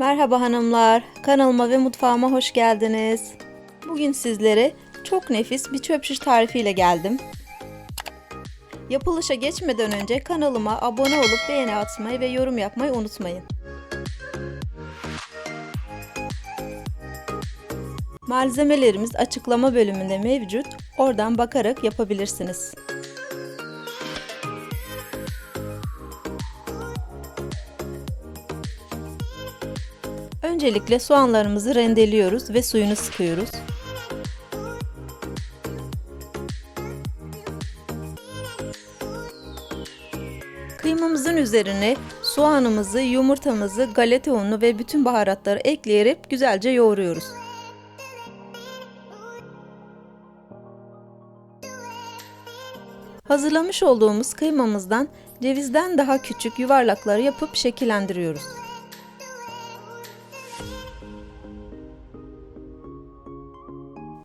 Merhaba hanımlar, kanalıma ve mutfağıma hoş geldiniz. Bugün sizlere çok nefis bir çöp şiş tarifiyle geldim. Yapılışa geçmeden önce kanalıma abone olup beğeni atmayı ve yorum yapmayı unutmayın. Malzemelerimiz açıklama bölümünde mevcut. Oradan bakarak yapabilirsiniz. Öncelikle soğanlarımızı rendeliyoruz ve suyunu sıkıyoruz. Kıymamızın üzerine soğanımızı, yumurtamızı, galeta unu ve bütün baharatları ekleyerek güzelce yoğuruyoruz. Hazırlamış olduğumuz kıymamızdan cevizden daha küçük yuvarlakları yapıp şekillendiriyoruz.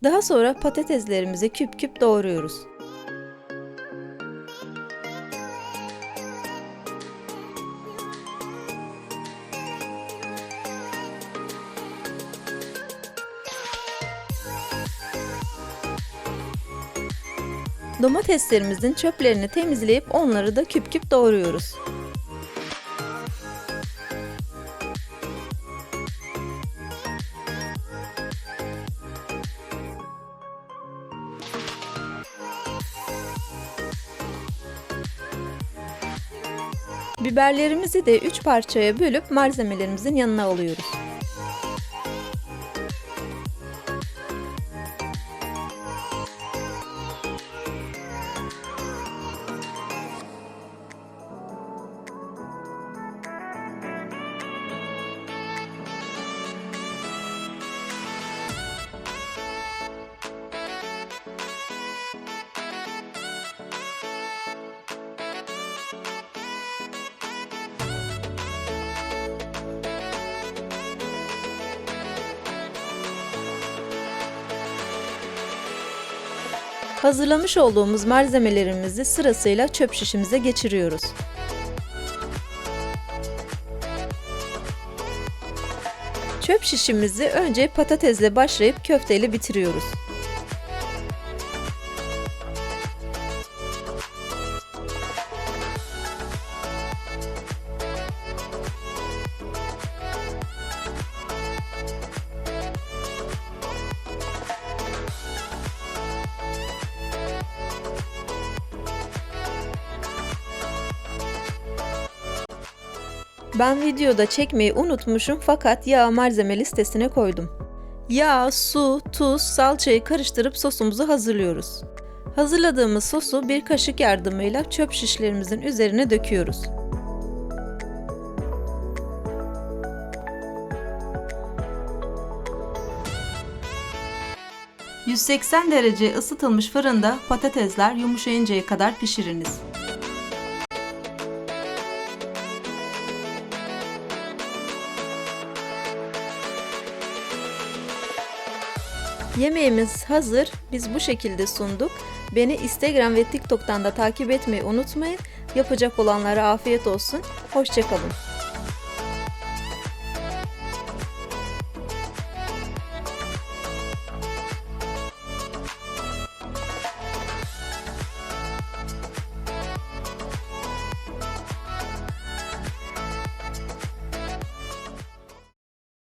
Daha sonra patateslerimizi küp küp doğruyoruz. Domateslerimizin çöplerini temizleyip onları da küp küp doğruyoruz. Biberlerimizi de 3 parçaya bölüp malzemelerimizin yanına alıyoruz. Hazırlamış olduğumuz malzemelerimizi sırasıyla çöp şişimize geçiriyoruz. Çöp şişimizi önce patatesle başlayıp köfteyle bitiriyoruz. Ben videoda çekmeyi unutmuşum fakat yağ malzeme listesine koydum. Yağ, su, tuz, salçayı karıştırıp sosumuzu hazırlıyoruz. Hazırladığımız sosu bir kaşık yardımıyla çöp şişlerimizin üzerine döküyoruz. ...180 derece ısıtılmış fırında patatesler yumuşayıncaya kadar pişiriniz. Yemeğimiz hazır. Biz bu şekilde sunduk. Beni Instagram ve TikTok'tan da takip etmeyi unutmayın. Yapacak olanlara afiyet olsun. Hoşçakalın.